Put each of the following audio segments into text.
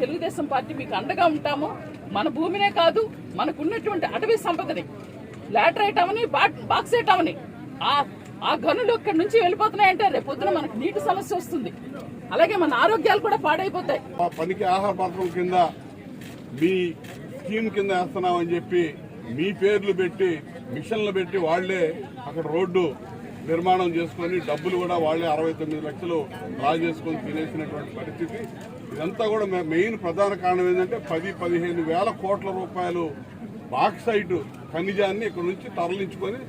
Telugu Desam party మీకు అండగా ఉంటాము మన భూమినే కాదు మనకున్నటువంటి అటవీ సంపదని. లాటరైట్ అవని బాక్సైట్ అవని ఆ ఆ గనులు ఇక్కడి నుంచి వెళ్ళిపోతున్నాయంటే రేపు పొద్దున మనకు నీటి సమస్య వస్తుంది. అలాగే మన ఆరోగ్యాలు కూడా పాడైపోతాయి. ఆ పనికి ఆహార పథకం కింద మీ స్కీమ్ కింద వేస్తున్నామని చెప్పి మీ పేర్లు పెట్టి మిషన్లు పెట్టి వాళ్ళే అక్కడ రోడ్డు నిర్మాణం చేసుకొని డబ్బులు కూడా వాళ్ళే అరవై తొమ్మిది లక్షలు డ్రా చేసుకొని తినేసినటువంటి పరిస్థితి. ఇదంతా కూడా మెయిన్ ప్రధాన కారణం ఏంటంటే పది పదిహేను వేల కోట్ల రూపాయలు బాక్సైట్ ఖనిజాన్ని ఇక్కడ నుంచి తరలించుకొని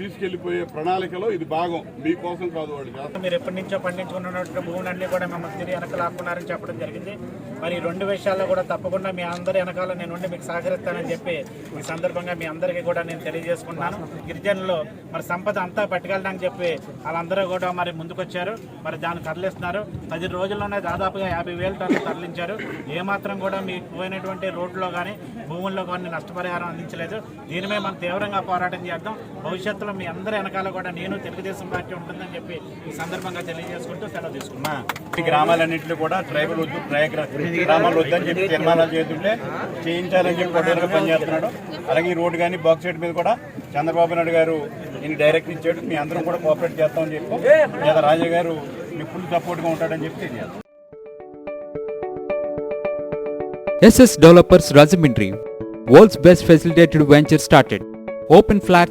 తీసుకెళ్ళిపోయే ప్రణాళికలో ఇది భాగం. మీకోసం కాదు వాళ్ళు మీరు ఎప్పటి నుంచో పండించుకున్నటువంటి భూములన్నీ కూడా మిమ్మల్ని తిరిగి వెనక లాక్కున్నారని చెప్పడం జరిగింది. మరి రెండు విషయాల్లో కూడా తప్పకుండా మీ అందరి వెనకాల నేను మీకు సహకరిస్తానని చెప్పి ఈ సందర్భంగా మీ అందరికీ కూడా నేను తెలియజేసుకున్నాను గిరిజనులు మరి సంపద అంతా పట్టుకెళ్ళడానికి చెప్పి వాళ్ళందరూ కూడా మరి ముందుకొచ్చారు. మరి దాన్ని తరలిస్తున్నారు. పది రోజుల్లోనే దాదాపుగా యాభై వేలు టన్నులు తరలించారు. ఏమాత్రం కూడా మీకు పోయినటువంటి రోడ్లో కానీ భూముల్లో కానీ నష్టపరిహారం అందించలేదు. దీని మీద మనం తీవ్రంగా పోరాటం చేద్దాం. భవిష్యత్తులో మీ అందరి వెనకాల కూడా నేను తెలుగుదేశం పార్టీ ఉంటుందని చెప్పి ఈ సందర్భంగా తెలియజేసుకుంటూ సెలవు తీసుకున్నా ఈ గ్రామాలన్నింటిలో కూడా ట్రైబల్ వద్దు గ్రామాలు వద్దని చెప్పి తీర్మానాలు చేస్తుంటే చేయించాలని చెప్పి కొట్టేరుగా పనిచేస్తున్నాడు. అలాగే ఈ రోడ్డు కానీ బాక్స్ సైడ్ మీద కూడా చంద్రబాబు నాయుడు గారు ఈయన డైరెక్ట్ ఇచ్చాడు. మీ అందరం కూడా కోఆపరేట్ చేస్తామని చెప్పి లేదా రాజా గారు మీ ఫుల్ సపోర్ట్గా ఉంటాడని చెప్పి తెలియదు SS Developers Rajamindri, world's best facilitated venture started. Open flat,